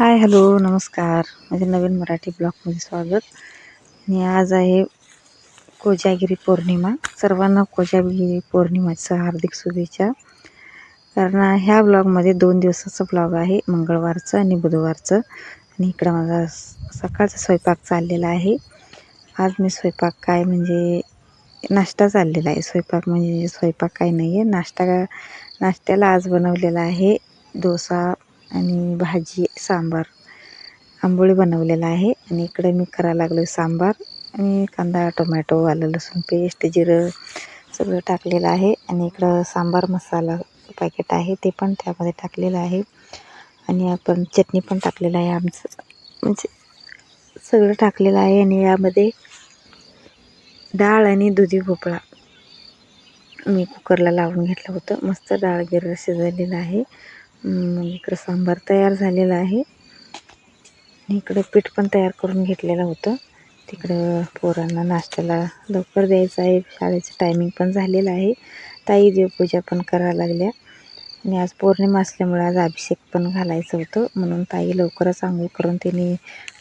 Hi hello नमस्कार. माझ्या नवीन मराठी ब्लॉगमध्ये स्वागत. आणि आज आहे कोजागिरी पौर्णिमा. सर्वांना कोजागिरी पौर्णिमाचं हार्दिक शुभेच्छा. कारण ह्या ब्लॉगमध्ये दोन दिवसाचं ब्लॉग आहे मंगळवारचं आणि बुधवारचं. आणि इकडं माझा सकाळचा स्वयंपाक चाललेला आहे. आज मी स्वयंपाक काय म्हणजे नाश्ता चाललेला आहे. स्वयंपाक म्हणजे स्वयंपाक काय नाही आहे नाश्ता नाश्त्याला आज बनवलेला आहे डोसा आणि भाजी सांबार. आंबोळी बनवलेला आहे आणि इकडे मी करायला लागलो सांबार आणि कांदा टोमॅटो आलं लसूण पेस्ट जिरं सगळं टाकलेलं आहे आणि इकडं सांबार मसाला पॅकेट आहे ते पण त्यामध्ये टाकलेलं आहे. आणि आपण चटणी पण टाकलेलं आहे आमचं. म्हणजे सगळं टाकलेलं आहे आणि यामध्ये डाळ आणि दुधी भोपळा. मी कुकरला लावून घेतलं होतं. मस्त डाळ गिर शिजवलेलं आहे. इकडं सांबार तयार झालेला आहे. आणि इकडं पीठ पण तयार करून घेतलेलं होतं. तिकडं पोरांना नाश्त्याला लवकर द्यायचं आहे. शाळेचं टायमिंग पण झालेलं आहे. ताई देवपूजा पण करायला लागल्या. आणि आज पौर्णिमा असल्यामुळे आज अभिषेक पण घालायचं होतं. म्हणून ताई लवकरच आंघोळ करून त्यांनी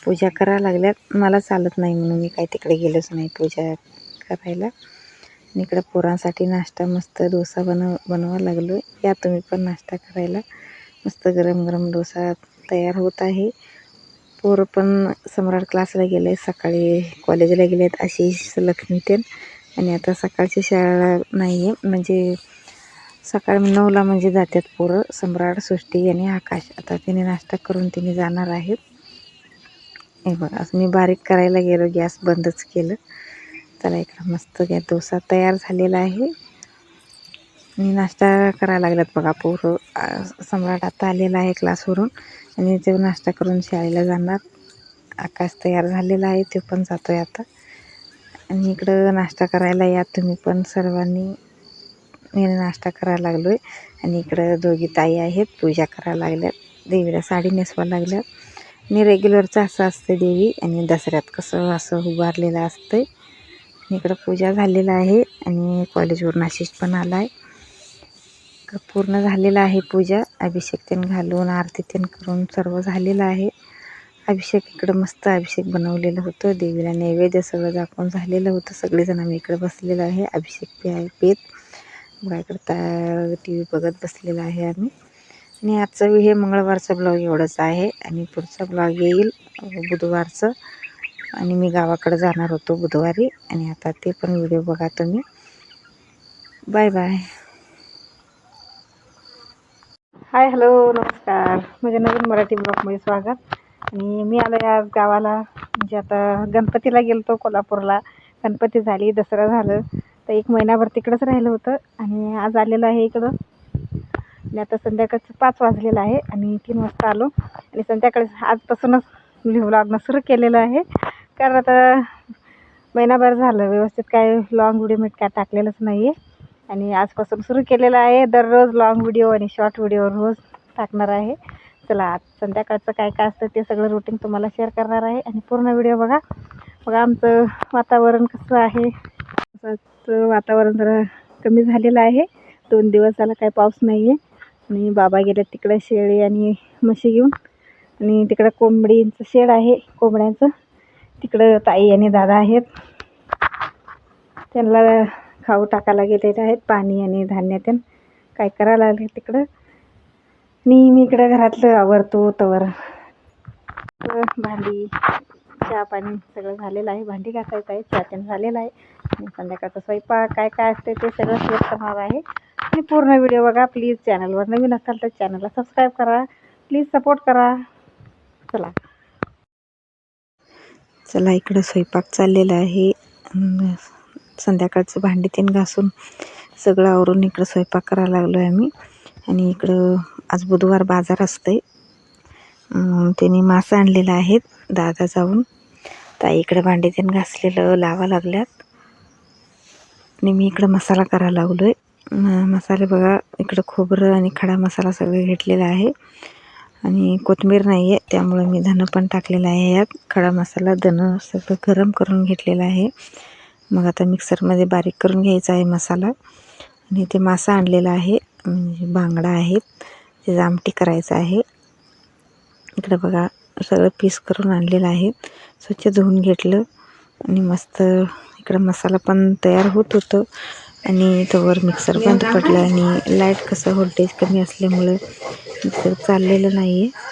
पूजा करायला लागल्यात. मला चालत नाही म्हणून मी काय तिकडे गेलोच नाही पूजा करायला. आणि इकडं पोरांसाठी नाश्ता मस्त डोसा बनव बनवायला लागलो या तुम्ही पण नाश्ता करायला. मस्त गरम गरम डोसा तयार होत आहे. पोरं पण सम्राट क्लासला गेले सकाळी कॉलेजला गेले आहेत आशिष लक्ष्मी तेन. आणि आता सकाळची शाळा नाही आहे म्हणजे सकाळी नऊला म्हणजे जातात पोरं सम्राट सृष्टी आणि आकाश. आता तिने नाश्ता करून तिने जाणार आहेत. हे बघा असं मी बारीक करायला गेलो गॅस बंदच केलं. चला इकडं मस्त गॅस डोसा तयार झालेला आहे. आणि नाश्ता करायला लागल्यात बघा. पोरं सम्राट आता आलेला आहे क्लासवरून आणि ते नाश्ता करून शाळेला जाणार. आकाश तयार झालेला आहे ते पण जातो आहे आता. आणि इकडं नाश्ता करायला या तुम्ही पण सर्वांनी. मी नाश्ता करायला लागलो आहे आणि इकडं दोघी ताई आहेत पूजा करायला लागल्यात. देवीला साडी नेसवायला लागल्यात. आणि रेग्युलरचं असं असतं देवी आणि दसऱ्यात कसं असं उभारलेलं असतं आणि इकडं पूजा झालेलं आहे आणि कॉलेजवरून आशिष पण आला आहे पूर्ण झालेलं आहे पूजा. अभिषेक तेन घालून आरती तेन करून सर्व झालेलं आहे. अभिषेक इकडं मस्त अभिषेक बनवलेलं होतं. देवीला नैवेद्य सगळं दाखवून झालेलं होतं. सगळेजण आम्ही इकडं बसलेलं आहे. अभिषेक पे आहे पेत. बघा इकडं ता टी व्ही बघत बसलेलं आहे आम्ही. आणि आजचं हे मंगळवारचा ब्लॉग एवढंच आहे. आणि पुढचा ब्लॉग येईल बुधवारचं. आणि मी गावाकडे जाणार होतो बुधवारी. आणि आता ते पण व्हिडिओ बघा तुम्ही. Bye bye. हाय हॅलो नमस्कार. माझ्या नवीन मराठी ब्लॉगमध्ये स्वागत. आणि मी आलो आज गावाला. म्हणजे आता गणपतीला गेलो होतो कोल्हापूरला. गणपती झाली दसरा झालं. तर एक महिनाभर तिकडंच राहिलं होतं आणि आज आलेलं आहे इकडं. आणि आता संध्याकाळचं पाच वाजलेलं आहे आणि तीन वाजता आलो. आणि संध्याकाळी आजपासूनच व्लॉगनं सुरू केलेलं आहे. कारण आता महिनाभर झालं. व्यवस्थित काय लॉंग व्हिडिओ मी काय टाकलेलंच नाही आहे आणि आजपासून सुरू केलेलं आहे. दररोज लॉंग व्हिडिओ आणि शॉर्ट व्हिडिओ रोज टाकणार आहे. चला आज संध्याकाळचं काय काय असतं ते सगळं रुटीन तुम्हाला शेअर करणार आहे. आणि पूर्ण व्हिडिओ बघा. बघा आमचं वातावरण कसं आहे. वातावरण जरा कमी झालेलं आहे. दोन दिवस झाला काय पाऊस नाही आहे आणि बाबा गेले तिकडे शेळी आणि म्हशी घेऊन. आणि तिकडं कोंबडींचं शेड आहे कोंबड्यांचं. तिकडं ताई आणि दादा आहेत. त्यांना खाऊ टाकायला गेलेले आहेत पाणी आणि धान्य त्यान काय करायला लागले तिकडं? मी मी इकडं घरातलं आवरतो तवर. भांडी चहा पाणी सगळं झालेलं आहे. भांडी घासायचं आहे चहा त्यानं झालेलं आहे. आणि संध्याकाळचा स्वयंपाक काय काय असते ते सगळं शेअर करणार आहे. आणि पूर्ण व्हिडिओ बघा प्लीज. चॅनलवर नवीन असाल तर चॅनलला सबस्क्राईब करा. प्लीज सपोर्ट करा. चला. चला इकडं स्वयंपाक चाललेला आहे. संध्याकाळचं भांडी तीन घासून सगळं आवरून इकडं स्वयंपाक करायला लागलो आहे आम्ही. आणि इकडं आज बुधवार बाजार असते त्यांनी मासं आणलेलं आहेत दादा जाऊन. ताई इकडं भांडी तीन घासलेलं लावा लागल्यात. आणि मी इकडं मसाला करायला लागलो आहे मसाले बघा इकडं खोबरं आणि खडा मसाला सगळं घेतलेला आहे. आणि कोथिंबीर नाही आहे त्यामुळे मी धनं पण टाकलेलं आहे यात. खडा मसाला धनं सगळं गरम करून घेतलेलं आहे. मग आता मिक्सरमध्ये बारीक करून घ्यायचा आहे मसाला. आणि ते मासा आणलेला आहे म्हणजे बांगडा आहेत ते आमटी करायचं आहे. इकडं इकडं बघा सगळं पीस करून आणलेलं आहे. स्वच्छ धुवून घेतलं आणि मस्त इकडं मसाला पण तयार होत होतं. आणि तोवर मिक्सर बंद पडलं आणि लाइट कसं व्होल्टेज कमी असल्यामुळं मिक्सर चाललेलं नाही आहे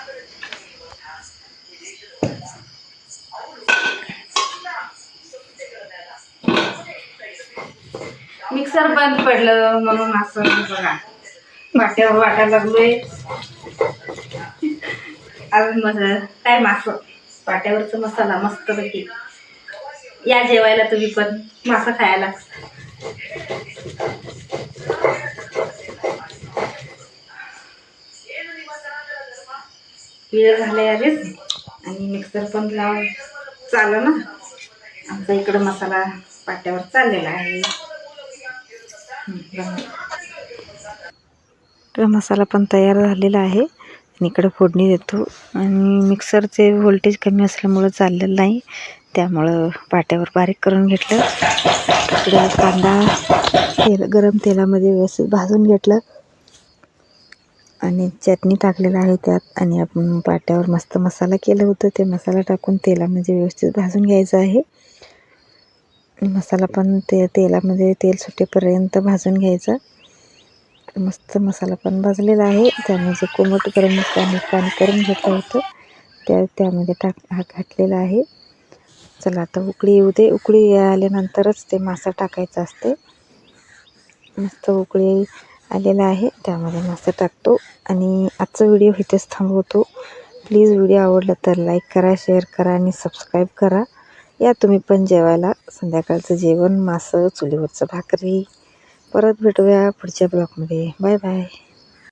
मिक्सर बंद पडलं म्हणून असं बघा. वाट्यावर वाटायला लागलोय. अजून मग काय मास वाट्यावरचा मसाला मस्त पैकी या जेवायला तुम्ही पण मासा खायला. वेळ झालाय अरेच आणि मिक्सर पण लावून चाललं ना. आमचा इकडं मसाला पाट्यावर चाललेला आहे. तर मसाला पण तयार झालेला आहे. आणि इकडं फोडणी देतो. आणि मिक्सरचे व्होल्टेज कमी असल्यामुळं चाललेलं नाही. त्यामुळं पाट्यावर बारीक करून घेतलं. इकडे कांदा तेल गरम तेलामध्ये व्यवस्थित भाजून घेतलं. आणि चटणी टाकलेलं आहे त्यात. आणि आपण पाट्यावर मस्त मसाला केलं होतं. ते मसाला टाकून तेलामध्ये व्यवस्थित भाजून घ्यायचं आहे. मसाला पण ते तेलामध्ये तेल सुटेपर्यंत भाजून घ्यायचा. मस्त मसाला पण भाजलेला आहे. त्यामध्ये कोमट गरम पाणी पाणी करून घेतलं होतं त्या त्यामध्ये टाक हा घातलेला आहे. चला आता उकळी येऊ दे. उकळी आल्यानंतरच ते मासा टाकायचा असते. मस्त उकळी आलेला आहे. त्यामध्ये मासा टाकतो. आणि आजचा व्हिडिओ इथेच थांबवतो. प्लीज व्हिडिओ आवडला तर लाईक करा शेअर करा आणि सबस्क्राईब करा. या तुम्ही पण जेवायला. संध्याकाळचं जेवण मासं चुलीवरचं भाकरी. परत भेटूया पुढच्या ब्लॉगमध्ये. Bye bye.